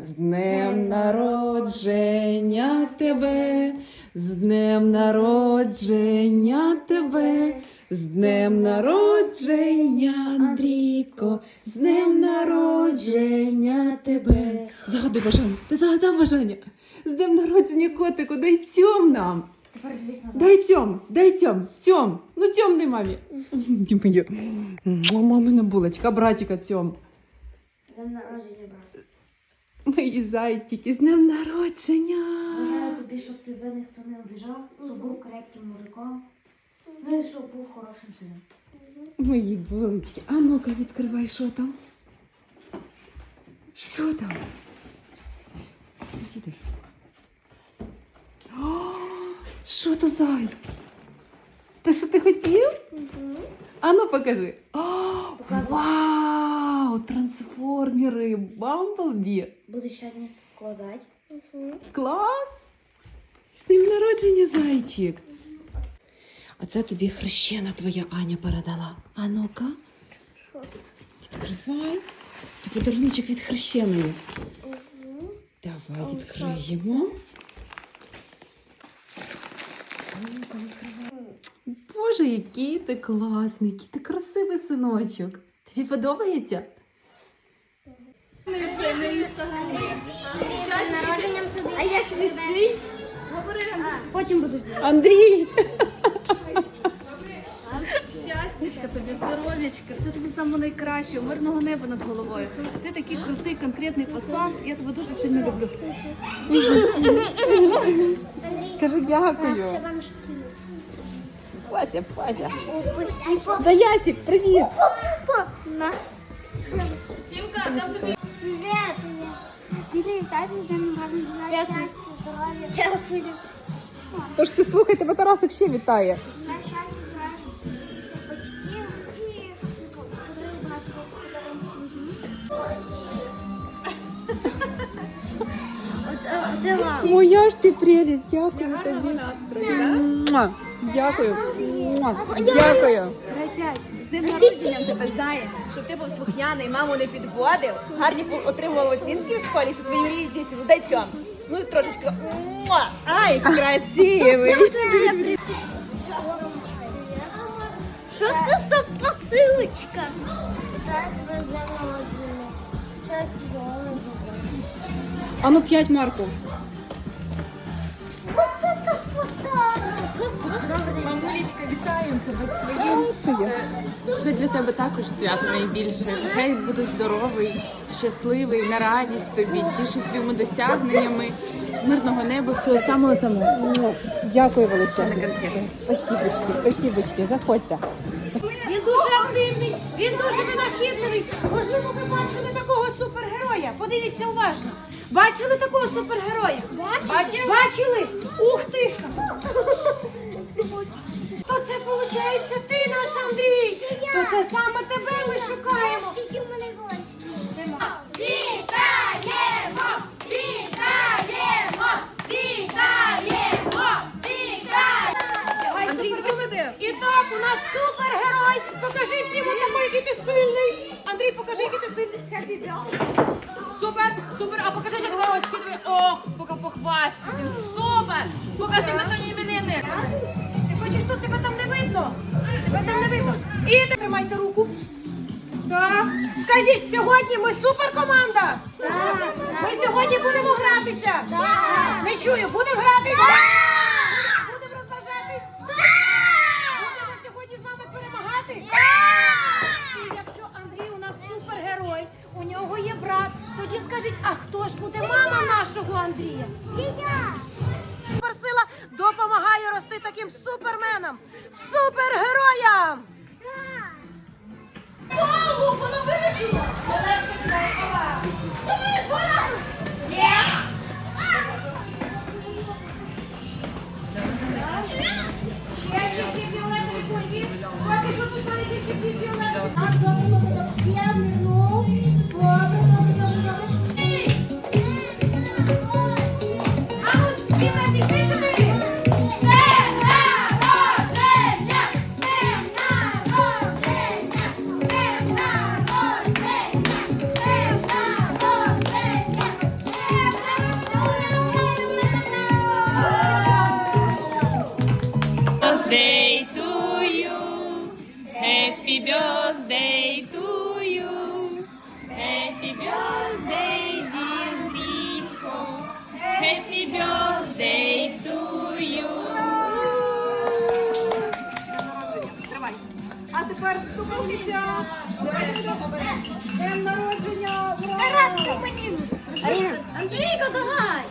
З днем народження тебе, з днем народження тебе, з днем народження, Андрійко, з днем народження тебе. Загадуй бажання. Ти загадав бажання. З днем народження котику, дай цьом нам. Тепер дивись назад. Дай цьом, дай цьом, цьом. Ну цьом дай мамі. Мамина булочка, братика цьом. День народження, брат. Мої зайчики, з днем народження. Бажаю тобі, щоб тебе ніхто не обіжав, щоб був крепким мужиком. Ну і щоб був хорошим сином. Мої булочки. А ну-ка, відкривай, що там. Що там? Іди. О, Що то зай? Те, що ти хотів? А ну покажи. О, вау! Трансформери! Бамблбі! Буду сьогодні складати. Клас! З ним народження, зайчик. А це тобі хрещена твоя Аня передала. А ну-ка. Відкривай. Це подаруночок від хрещеної. Давай відкриємо. Боже, який ти класний, який ти красивий синочок. Тобі подобається? А як відкрий? Потім буду. Андрій! Щастячка тобі, здоров'ячка, все тобі самого найкращого, мирного неба над головою. Ти такий крутий, конкретний пацан. Я тебе дуже сильно люблю. Кажи дякую. Вася, Вася. Да Ясик, привіт! Тімка, там тобі Дякую. Дякую. Тож ти слухай, тебе Тарасик ще вітає. Оце вам. Моя ж ти прелість, дякую тобі. Муа. Дякую. Муа. Дякую. З днем народження тебе заяць, щоб ти був слухняний, маму не підводив, гарні отримував оцінки в школі, щоб твої мрії здійснили. Дай цьому. Ну трошечки. Муа! Ай, красивий! Що це за посилочка? А ну п'ять марку. Мамулечка, вітаємо тебе з твоїм. Е, Це для тебе також свято найбільше. Хай буде здоровий, щасливий, на радість тобі, тішить своїми досягненнями, мирного неба, всього самого самого. Муа. Дякую величезно. конфети. Спасибочки, спасибочки, заходьте. Він дуже активний, він дуже винахідливий. Можливо, ви бачили такого супергероя. Подивіться уважно. Бачили такого супергероя? Бачили? Бачили? Ух ти ж! То це виходить ти наш Андрій. То це саме тебе ми шукаємо. Андрій, покажи, який ти сильний. Супер, супер, а покажи, що такого очки тобі. О, поки похвастайся. Супер! Покажи на сьогодні іменини. Ти хочеш тут тебе там не видно? Тебе там не видно. І ти тримайте руку. Так. Скажіть, сьогодні ми суперкоманда. Ми сьогодні будемо гратися. Не чую, будемо гратися. Будемо розважатись. Будемо сьогодні з вами перемагати. І якщо Андрій у нас супергерой, у нього є брат, тоді скажіть, а хто ж буде мама нашого Андрія? Суперсила допомагає рости таким суперменам, супергероям. Голову, воно вилетіло! Давай, вона! Ще, А тепер стукнися. З Днем народження! Ура! Анжеліка, давай!